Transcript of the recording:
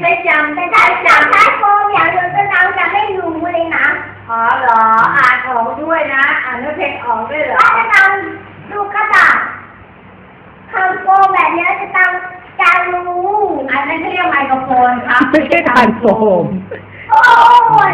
ได้จำแต่ถ้าจำบถ้าโกงอย่างเดียวก็น้องจะไม่รู้เลยนะอ๋อเหรอ อ่านของด้วยนะอ่านเน้อเพลงของด้วยเหรอถ้าจะทำดูกระดาษทำโกงแบบนี้จะต้องจะรู้อันนั้นเรียกไมโครโฟนครับไม่ใช่ทานโฟมโอ้ย